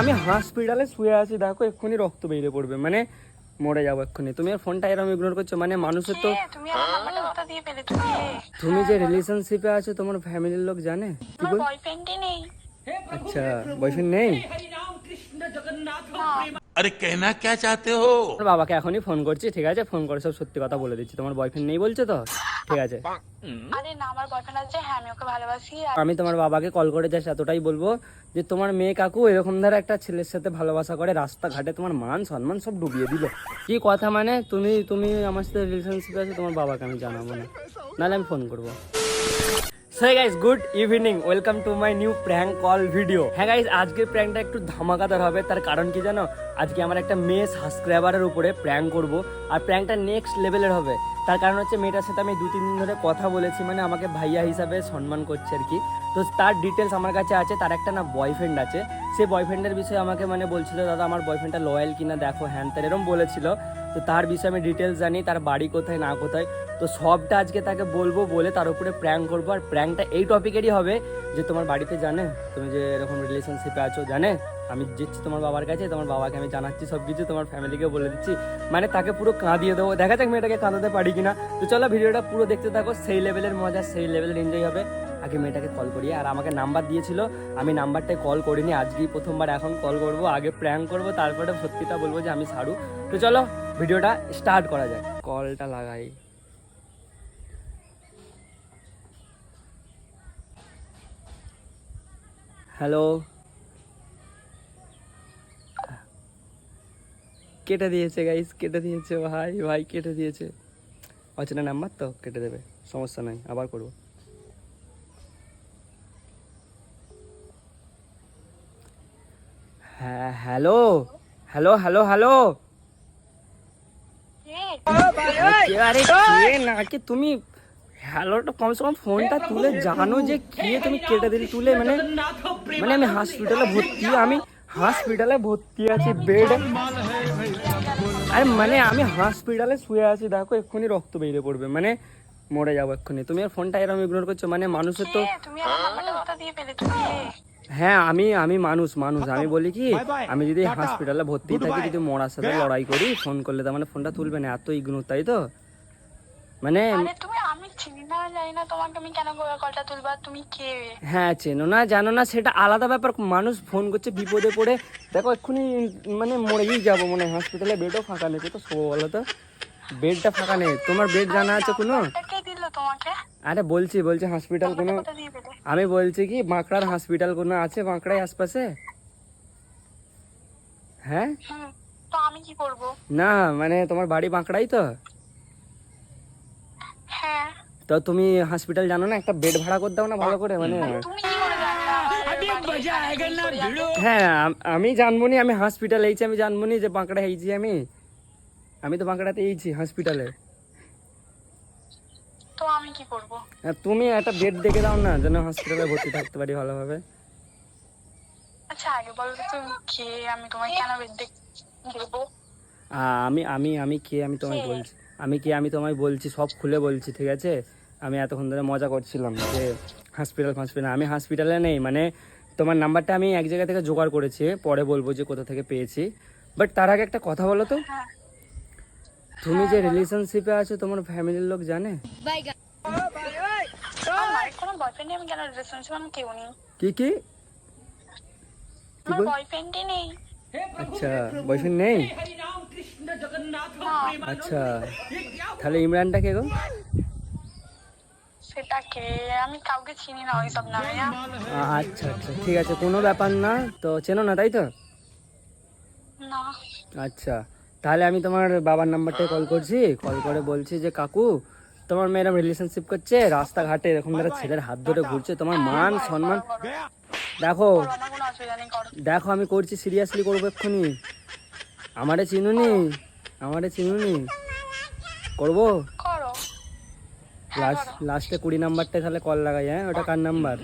আমি হসপিটালে শুয়ে আছি দেখো এক্ষুনি রক্ত বেরিয়ে পড়বে মানে মরে যাব এক্ষুনি। তুমি আর ফোনটা এরকম ইগনোর করছ মানে মানুষের তো তুমি যে রিলেশনশিপে আছো তোমার ফ্যামিলির লোক জানে? কি বল বয়ফ্রেন্ডই নেই। আচ্ছা বয়ফ্রেন্ড নেই? হ্যাঁ। আরে কেনা কে চাতে হো? বাবাকে এখনই ফোন করছি ঠিক আছে? ফোন করে সব সত্যি কথা বলে দিচ্ছি। তোমার বয়ফ্রেন্ড নেই বলছো তো? ঠিক আছে। আরে না আমার বয়ফ্রেন্ড আছে। হ্যাঁ আমি ওকে ভালোবাসি আমি তোমার বাবাকে কল করে জাস্ট এতটাই বলব যে তোমার মেয়ে কাকু এরকম ধরে একটা ছেলের সাথে ভালোবাসা করে রাস্তাঘাটে তোমার মান সম্মান সব ডুবিয়ে দিল। কি কথা মানে? তুমি তুমি আমার সাথে রিলেশনশিপ আছে তোমার বাবাকে আমি জানাব না। নাহলে আমি ফোন করব। So guys good evening welcome to my new prank call video হ্যাঁ গাইস আজকের প্র্যাঙ্কটা একটু ধামাকাদার হবে। তার কারণ কি জানো? আজকে আমার একটা মেয়ে সাবস্ক্রাইবারের উপরে প্র্যাঙ্ক করব। আর প্র্যাঙ্কটা নেক্সট লেভেলের হবে। তার কারণ হচ্ছে মেয়েটার সাথে আমি দু তিন দিন ধরে কথা বলেছি। মানে আমাকে ভাইয়া হিসাবে সম্মান করছে আর কি। তো তার ডিটেলস আমার কাছে আছে। তার একটা না বয়ফ্রেন্ড আছে। সেই বয়ফ্রেন্ডের বিষয়ে আমাকে মানে বলছিল, দাদা, আমার বয়ফ্রেন্ডটা লয়াল কিনা? দেখো, হ্যান ত্যান। এরকম বলেছিল। তো তার বিষয়ে আমি ডিটেলস জানি, তার বাড়ি কোথায়, না কোথায়। তো সবটা আজকে তাকে বলব বলে তার উপরে প্র্যাঙ্ক করব। আর প্র্যাঙ্কটা এই টপিকেরই হবে যে তোমার বাড়িতে জানে, তুমি যে এরকম রিলেশনশিপে আছো, জানে? আমি যাচ্ছি তোমার বাবার কাছে, তোমার বাবাকে আমি জানাচ্ছি সব কিছু তোমার ফ্যামিলিকে বলে দিচ্ছি। মানে তাকে পুরো কাঁদিয়ে দেবো। দেখা যাক মেয়েটাকে কাঁদাতে পারি কিনা। তো চলো ভিডিওটা পুরো দেখতে থাকো, সেই লেভেলের মজা, সেই লেভেলের এনজয় হবে। আগে মেয়েটাকে কল করি আর আমাকে নাম্বার দিয়েছিল। আমি নাম্বারটায় কল করিনি, আজকেই প্রথমবার এখন কল করব। আগে প্র্যাঙ্ক করব, তারপরে সত্যিটা বলব যে আমি সারু। তো চলো ভিডিওটা স্টার্ট করা যাক। কলটা লাগাই। হ্যালো। কেটে দিয়েছে গাইস কেটে দিয়েছে ভাই ভাই কেটে দিয়েছে। অচেনা নাম্বার তো, কেটে দেবে, সমস্যা নাই, আবার করব। হ্যাঁ হ্যালো হ্যালো হ্যালো হ্যালো? আরে কে তুমি হ্যালোটা কমসে কম ফোনটা তুলে জানো যে কে তুমি কেটে দিলে, তুলে মানে মানে আমি হসপিটালে ভর্তি, আমি হসপিটালে ভর্তি আছি বেড আরে মানে আমি হসপিটালে শুয়ে আছি, দেখো এক্ষুনি রক্ত বেরিয়ে পড়বে মানে মরে যাব এক্ষুনি। তুমি আর ফোনটা এরকম ইগনোর করছ মানে মানুষের তো হ্যাঁ আমি আমি মানুষ মানুষ। আমি বলি কি আমি যদি হসপিটালে ভর্তি থাকি যদি মরার সাথে লড়াই করি ফোন করলে তার মানে ফোনটা তুলবে না এত ইগনোর তাই তো? মানে আরে তুমি আমি চিনি না জানি না তোমাকে আমি কেন করে কলটা তুলবা তুমি কে? হ্যাঁ চেনো না জানো না সেটা আলাদা ব্যাপার। মানুষ ফোন করছে বিপদে পড়ে। দেখো এক্ষুনি মানে মরেই যাব মনে হসপিটালে বেডও ফাঁকা নেই তো? শোবো বলো তো। বেডটা ফাঁকা নেই। তোমার বেড জানা আছে কোনো? আরে বলছি বলছি হসপিটাল কোনো আমি বলছি কি বাঁকড়ার হসপিটাল কোনো আছে বাঁকড়ায় আশপাশে? হ্যাঁ? তো আমি কি করব? না মানে তোমার বাড়ি বাঁকড়াই তো? হ্যাঁ। তো তুমি হসপিটাল জানো না একটা বেড ভাড়া করে দাও না ভালো করে মানে? তুমি কি করে? হ্যাঁ আমি জানব নি আমি হসপিটাল এইছি আমি জানব নি যে বাঁকড়া এইছি আমি। আমি তো বাঁকড়াতে এইছি হসপিটালে তো আমি কি করব? আর তুমি একটা বেড দেখে দাও না যেন হসপিটালে ভর্তি থাকতে পারি ভালোভাবে। আচ্ছা আগে বলো তো তুমি কে আমি তোমায় কেন বেড দেবো? আমি আমি আমি কে আমি তোমায় বলছি আমি কে আমি তোমায় বলছি সব খুলে বলছি ঠিক আছে? আমি এতক্ষণ ধরে মজা করছিলাম যে হসপিটাল হসপিটাল আমি হসপিটালে নেই মানে তোমার নাম্বারটা আমি এক জায়গা থেকে জোগাড় করেছি পরে বলব যে কোথা থেকে পেয়েছি। বাট তার আগে একটা কথা বলো তো। হ্যাঁ। তুমি যে রিলেশনশিপে আছো তোমার ফ্যামিলির লোক জানে? কি কি? আচ্ছা বয়ফ্রেন্ড নেই? আচ্ছা তাহলে ইমরানটা কে গো? সেটা কে? আমি কাউকে চিনি না ওইসব নামে? আচ্ছা আচ্ছা ঠিক আছে কোনো ব্যাপার না। তো চেনো না তাই তো? না। আচ্ছা তাহলে আমি তোমার বাবার নাম্বারটায় কল করছি। কল করে বলছি যে কাকু তোমার মেয়েরা রিলেশনশিপ করছে রাস্তাঘাটে এরকম ধরে ছেলের হাত ধরে ঘুরছে তোমার মান সম্মান দেখো দেখো আমি করছি সিরিয়াসলি করব এক্ষুনি। আমারে চিনুনি? আমারে চিনুনি? করব? লাস্ট লাস্টে কুড়ি নাম্বারটায় তাহলে কল লাগাই হ্যাঁ? ওটা কার নাম্বার?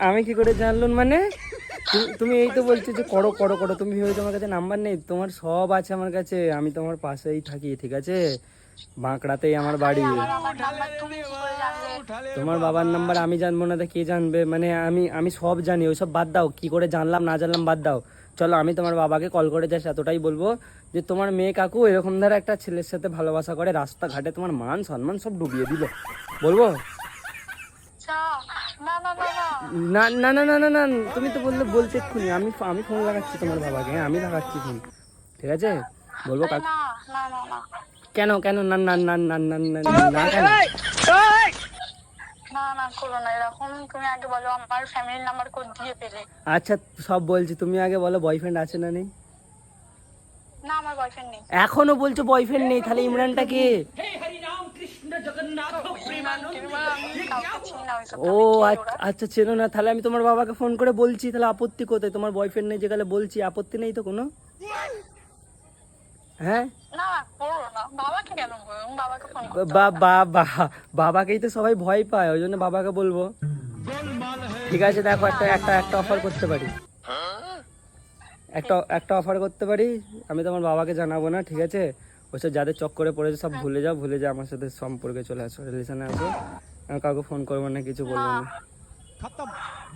আমি কি করে জানলুন মানে? তুমি- এই তো বলছো যে করো করো করো। তুমি ভেবেছো আমার কাছে নাম্বার নেই? তোমার সব আছে আমার কাছে। আমি তোমার পাশেই থাকি ঠিক আছে? বাঁকড়াতেই আমার বাড়ি। তোমার বাবার নাম্বার আমি জানব না তো কে জানবে? মানে আমি আমি সব জানি ওইসব বাদ দাও। কি করে জানলাম না জানলাম বাদ দাও। চলো আমি তোমার বাবাকে কল করে যাস এতটাই বলব যে তোমার মেয়ে কাকু এরকম ধারা একটা ছেলের সাথে ভালোবাসা করে রাস্তাঘাটে তোমার মান সম্মান সব ডুবিয়ে দিল বলব না না না না না না তুমি তো বললে বলতে এক্ষুনি আমি আমি ফোন লাগাচ্ছি তোমার বাবাকে হ্যাঁ আমি লাগাচ্ছি ফোন ঠিক আছে বলব কাকু কেন কেন না না না না না না না কেন না না করো না। এরকম তুমি আগে বলো আমার ফ্যামিলির নাম্বার কোড দিয়ে পেলে। আচ্ছা সব বলছি। তুমি আগে বলো বয়ফ্রেন্ড আছে না নেই? না আমার বয়ফ্রেন্ড নেই। এখনও বলছো বয়ফ্রেন্ড নেই তাহলে ইমরানটা কে? ও আচ্ছা- আচ্ছা চেনো না তাহলে আমি তোমার বাবাকে ফোন করে বলছি তাহলে আপত্তি কোথায়? তোমার বয়ফ্রেন্ড নেই যেখানে বলছি আপত্তি নেই তো কোনো? হ্যাঁ? বাবাকেই তো সবাই ভয় পায় ওই জন্য বাবাকে বলব। ঠিক আছে দেখো একটা একটা একটা অফার করতে পারি। একটা একটা অফার করতে পারি? আমি তোমার বাবাকে জানাব না ঠিক আছে? ওইসব যাদের চক্করে পড়েছে সব ভুলে যাও ভুলে যাও আমার সাথে সম্পর্কে চলে আসো রিলেশনে আসো। আমি কাউকে ফোন করব না কিছু বলব না।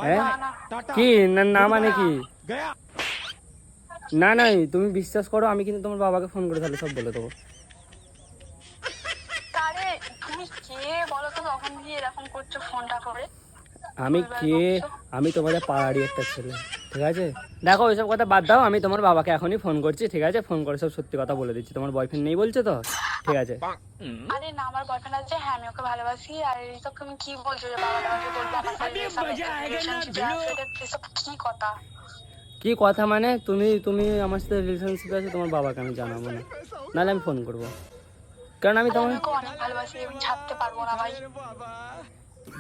হ্যাঁ? কি? না না মানে কি? না না তুমি বিশ্বাস করো আমি কিন্তু তোমার বাবাকে ফোন করে তাহলে সব বলে দেবো। তারে তুমি কে বলো তো তখন দিয়ে এরকম করছ ফোনটা করে? আমি কে? আমি তোমাদের পাড়ারই একটা ছেলে ঠিক আছে? দেখো ওইসব কথা বাদ দাও আমি তোমার বাবাকে এখনই ফোন করছি ঠিক আছে? ফোন করে সব সত্যি কথা বলে দিচ্ছি। তোমার বয়ফ্রেন্ড নেই বলছো তো? ঠিক আছে। আরে না আমার বয়ফ্রেন্ড আছে হ্যাঁ আমি ওকে ভালোবাসি আর এইসব তুমি কি বলছো যে বাবা তোমাকে বলব? আমার কি কথা? কি কথা মানে? তুমি তুমি আমার সাথে রিলেশনশিপ আছে তোমার বাবাকে আমি জানাব না। নাহলে আমি ফোন করব। কারণ আমি তোমার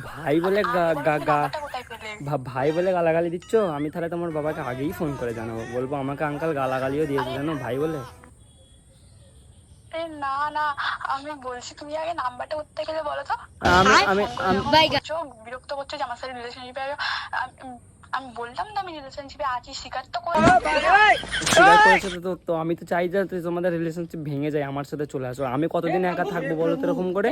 ভাই। বলে গা- গা- ভাই বলে গালাগালি দিচ্ছ? আমি তাহলে তোমার বাবাকে আগেই ফোন করে জানাব। বলব আমাকে আঙ্কাল গালাগালিও দিয়েছে জানো? ভাই বলে। না না আমি বলছি তুমি আগে নাম্বারটা করতে গেলে বলো তো? আমি আমি আমি বিরক্ত করছ যে আমার সাথে রিলেশনশিপে আমি বললাম তো আমি রিলেশনশিপে আছি স্বীকার তো করে। স্বীকার করেছ তো, তো তো আমি তো চাই যে তোমাদের রিলেশনশিপ ভেঙে যায় আমার সাথে চলে আসো। আমি কতদিন একা থাকব বলো তো এরকম করে?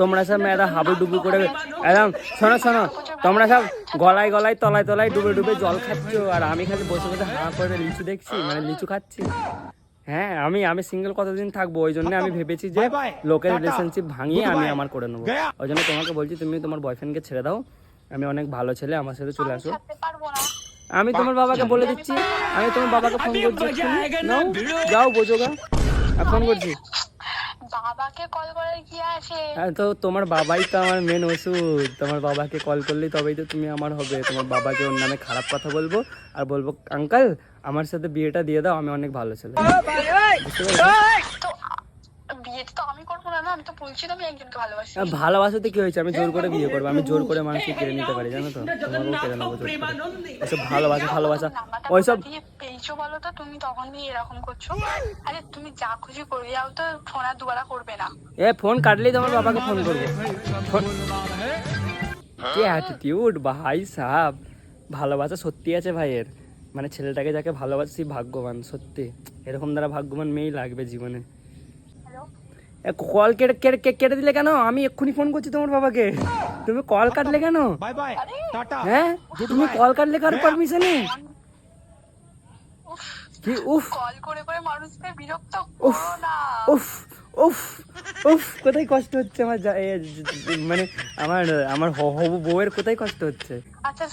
তোমরা সব মেয়েরা হাবুডুবু করে একদম শোনো শোনো তোমরা সব গলায় গলায় তলায় তলায় ডুবে ডুবে জল খাচ্ছ আর আমি খালি বসে বসে হাঁ করে লিচু দেখছি মানে লিচু খাচ্ছি। হ্যাঁ আমি আমি সিঙ্গেল কতদিন থাকব? ওই জন্য আমি ভেবেছি যে লোকের রিলেশনশিপ ভাঙিয়ে আমি আমার করে নেব। ওই জন্য তোমাকে বলছি তুমি তোমার বয়ফ্রেন্ডকে ছেড়ে দাও। আমি অনেক ভালো ছেলে আমার সাথে চলে আসো। আমি তোমার বাবাকে বলে দিচ্ছি আমি তোমার বাবাকে ফোন করছি। নাও, যাও বোঝো গা আর ফোন করছি। বাবাকে কল করার কি আছে? হ্যাঁ, তো তোমার বাবাই তো আমার মেন ওষুধ। তোমার বাবাকে কল করলেই তবেই তো তুমি আমার হবে। তোমার বাবাকে ওর নামে খারাপ কথা বলব। আর বলব আঙ্কাল আমার সাথে বিয়েটা দিয়ে দাও আমি অনেক ভালো ছেলে। পেরেছ? তো আমি করব না না আমি তো বলছি আমি একজনকে ভালোবাসি। ভালোবাসাতে কি হয়েছে? আমি জোর করে বিয়ে করব আমি জোর করে মানুষকে কেড়ে নিতে পারি জানো তো? তোমাকেও কেড়ে নেব জোর করে। ওইসব ভালোবাসা ভালোবাসা। ওইসব পেয়েছ বলো তো তুমি তখন দিয়ে এরকম করছ। আরে তুমি যা খুশি করে যাও তো ফোন আর দুবারা করবে না। এ ফোন কাটলেই তোমার বাবাকে ফোন করব। কি অ্যাটিটিউড ভাই সাহাব ভালোবাসা সত্যি আছে ভাইয়ের। মানে ছেলেটাকে যাকে ভালোবাসি ভাগ্যবান সত্যি। এরকম দ্বারা ভাগ্যবান মেয়েই লাগবে জীবনে। কল কেটে কেটে কেটে দিলে কেন? আমি এক্ষুনি ফোন করছি তোমার বাবাকে। তুমি কল কাটলে কেন? হ্যাঁ? তুমি কল কাটলে কারও পারমিশন নেই কোথায় কষ্ট হচ্ছে আমার মানে আমার আমার বউয়ের কোথায় কষ্ট হচ্ছে? আচ্ছা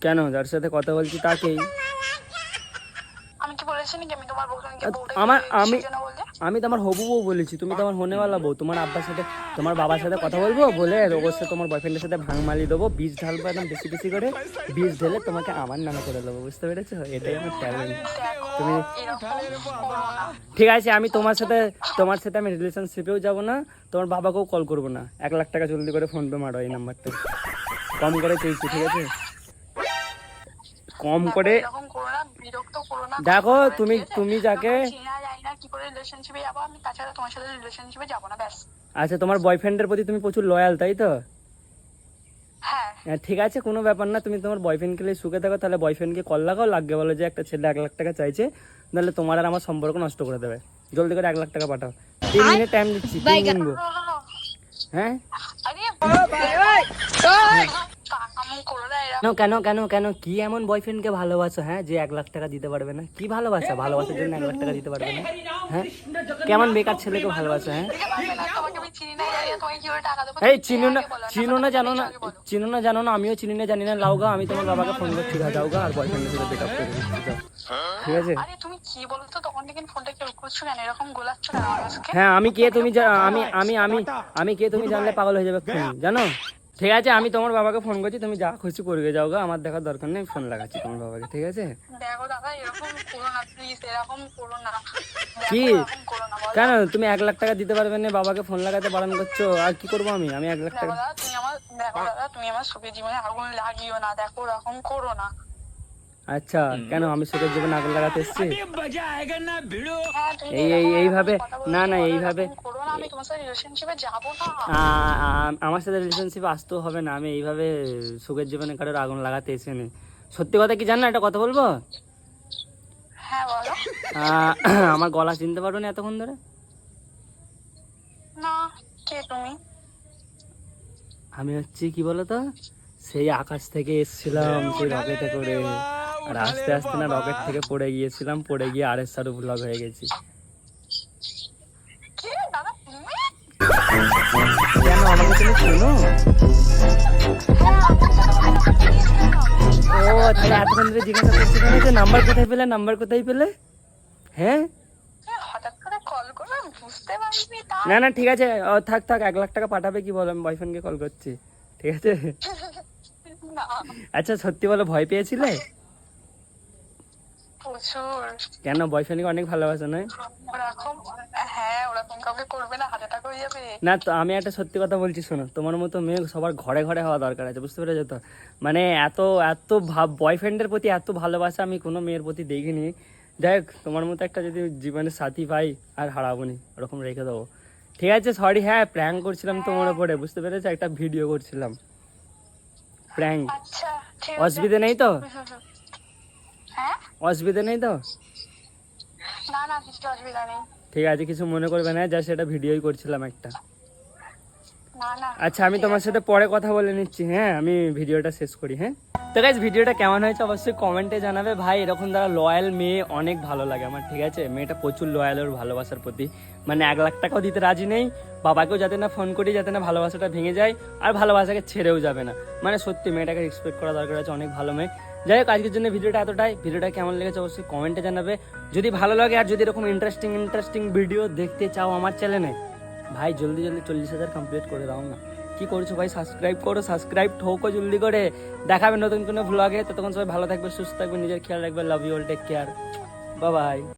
কেন? যার সাথে কথা বলছি তাকেই। বলেছি নাকি আমি তোমার বউকে আমার আমি আমি তো আমার হবু বউ বলেছি তুমি তো আমার হোনেওয়ালা বউ তোমার আব্বার সাথে তোমার বাবার সাথে কথা বলব বলে অবশ্যই তোমার বয়ফ্রেন্ডের সাথে ভাঙ মালি দেবো বীজ ঢালবো একদম বেশি বেশি করে বীজ ঢেলে তোমাকে আমার নামে করে দেবো বুঝতে পেরেছ? এটাই আমার ট্যালেন্ট তুমি ঠিক আছে আমি তোমার সাথে তোমার সাথে আমি রিলেশনশিপেও যাব না তোমার বাবাকেও কল করব না। এক লাখ টাকা জলদি করে ফোন পে মারো এই নাম্বারটা কম করে চেয়েছি ঠিক আছে? কম করে দেখো তুমি তুমি যাকে আমার চেনা যায় না কি করে রিলেশনশিপে যাব আমি তাছাড়া তোমার সাথে রিলেশনশিপে যাব না ব্যাস। আচ্ছা তোমার বয়ফ্রেন্ডের প্রতি তুমি প্রচুর লয়াল তাই তো? হ্যাঁ। হ্যাঁ ঠিক আছে কোনো ব্যাপার না তুমি তোমার বয়ফ্রেন্ডকে নিয়ে সুখে থাকো তাহলে বয়ফ্রেন্ডকে কল লাগাও লাগবে বলো যে একটা ছেলে এক লাখ টাকা চাইছে নাহলে তোমার আর আমার সম্পর্ক নষ্ট করে দেবে। জলদি করে এক লাখ টাকা পাঠাও। তিন মিনিট টাইম দিচ্ছি তিন হ্যাঁ। করো না এরকম। কেন কেন কেন কেন? কি এমন বয়ফ্রেন্ডকে ভালোবাসো হ্যাঁ যে এক লাখ টাকা দিতে পারবে না? কি ভালোবাসা? ভালোবাসার জন্য এক লাখ টাকা দিতে পারবে না? হ্যাঁ? কেমন বেকার ছেলেকে ভালোবাসো হ্যাঁ? করে এই চিনো না চিনো না জানো না চিনো না জানো না আমিও চিনি না জানি না লাউগা আমি তোমার বাবাকে ফোন করছি গা যাও গা আর বয়ফ্রেন্ডের সাথে ব্রেকআপ করে দিচ্ছি ঠিক আছে? আরে তুমি কি বলো তো তখন থেকে ফোনটা কেউ করছ কেন? এরকম গোলাচ্ছ না হ্যাঁ আমি কে তুমি আমি আমি আমি আমি কে তুমি জানলে পাগল হয়ে যাবে জানো? ঠিক আছে আমি তোমার বাবাকে ফোন করছি তুমি যা খুশি করবে যাও গা আমার দেখার দরকার নেই ফোন লাগাচ্ছি তোমার বাবাকে ঠিক আছে? কি? কেন তুমি এক লাখ টাকা দিতে পারবে না বাবাকে ফোন লাগাতে বারণ করছ? আর কি করব আমি? আমি এক লাখ টাকা তুমি আমার দেখো দাদা তুমি আমার সুখের জীবনে আগুন লাগিও না দেখো এরকম করো না। আচ্ছা কেন আমি সুখের জীবনে আগুন লাগাতে এসেছি? এই- এই- এইভাবে- না, না, এইভাবে- এরকম করো না আমি তোমার সাথে রিলেশনশিপে যাব না। আ- আ- আমার সাথে রিলেশনশিপ আসতেও হবে না আমি এইভাবে সুখের জীবনে কারোর আগুন লাগাতে এসে নেই সত্যি কথা কি জানো একটা কথা বলব? হ্যাঁ বলো। আমার গলা চিনতে পারো না এতক্ষণ ধরে? না কে তুমি? আমি হচ্ছি কি বলতো? সেই আকাশ থেকে এসেছিলাম সেই রকেটে করে। আর আস্তে আস্তে না রকেট থেকে পড়ে গিয়েছিলাম পড়ে গিয়ে আর এস ব্লগ হয়ে গেছি। কে দাদা কেন আমাকে তুমি শোনো আমাকে দাদা বলো, please না। ও তাহলে এতক্ষণ ধরে জিজ্ঞাসা করছি যে নাম্বার কোথায় পেলে নাম্বার কোথায় পেলে? হ্যাঁ? না না ঠিক আছে। থাক থাক এক লাখ টাকা পাঠাবে কি বলো? আমি বয়ফ্রেন্ডকে কল করছি। ঠিক আছে? আচ্ছা সত্যি বলো ভয় পেয়েছিলে? প্রচুর। কেন? বয়ফ্রেন্ডকে অনেক ভালোবাসো নয়? ওরকম হ্যাঁ ওরকম কাউকে করবে না হয়ে যাবে। তো আমি একটা সত্যি কথা বলছি শোনো। তোমার মতো মেয়ে সবার ঘরে ঘরে হওয়া দরকার আছে বুঝতে পেরেছ তো? মানে এত এত ভাব বয়ফ্রেন্ডের প্রতি এত ভালোবাসা আমি কোনো মেয়ের প্রতি দেখিনি। যাই হোক তোমার মতো একটা যদি জীবনের সাথী পাই আর হারাবো নি ওরকম রেখে দেবো। ঠিক আছে সরি হ্যাঁ প্র্যাঙ্ক করছিলাম তোমার উপরে বুঝতে পেরেছ? একটা ভিডিও করছিলাম। প্র্যাঙ্ক আচ্ছা অসুবিধা নেই তো? অসুবিধা নেই তো? না না কিছু অসুবিধা নেই। ঠিক আছে কিছু মনে করবে না যা সেটা ভিডিওই করছিলাম একটা। আচ্ছা আমি তোমার সাথে পরে কথা বলে নিচ্ছি হ্যাঁ? আমি ভিডিওটা শেষ করি হ্যাঁ? তো গাইজ ভিডিওটা কেমন হয়েছে অবশ্যই কমেন্টে জানাবে। ভাই এরকম দ্বারা লয়াল মেয়ে অনেক ভালো লাগে আমার ঠিক আছে? মেয়েটা প্রচুর লয়াল ওর ভালোবাসার প্রতি। মানে এক লাখ টাকাও দিতে রাজি নেই বাবাকেও যাতে না ফোন করি যাতে না ভালোবাসাটা ভেঙে যায় আর ভালোবাসাকে ছেড়েও যাবে না। মানে সত্যি মেয়েটাকে রেসপেক্ট করা দরকার আছে অনেক ভালো মেয়ে। যাই হোক, আজকের জন্য ভিডিওটা এতটাই। ভিডিওটা কেমন লেগেছে অবশ্যই কমেন্টে জানাবে। যদি ভালো লাগে আর যদি এরকম ইন্টারেস্টিং ইন্টারেস্টিং ভিডিও দেখতে চাও আমার চ্যানেলে ভাই জলদি জলদি চল্লিশ হাজার কমপ্লিট করে দাও না। কি করছ ভাই? সাবস্ক্রাইব করো সাবস্ক্রাইব ঠোকো জলদি করে। দেখাবে নতুন কোনো ভ্লগে ততক্ষণ সবাই ভালো থাকবে, সুস্থ থাকবে, নিজের খেয়াল রাখবে love you all take care bye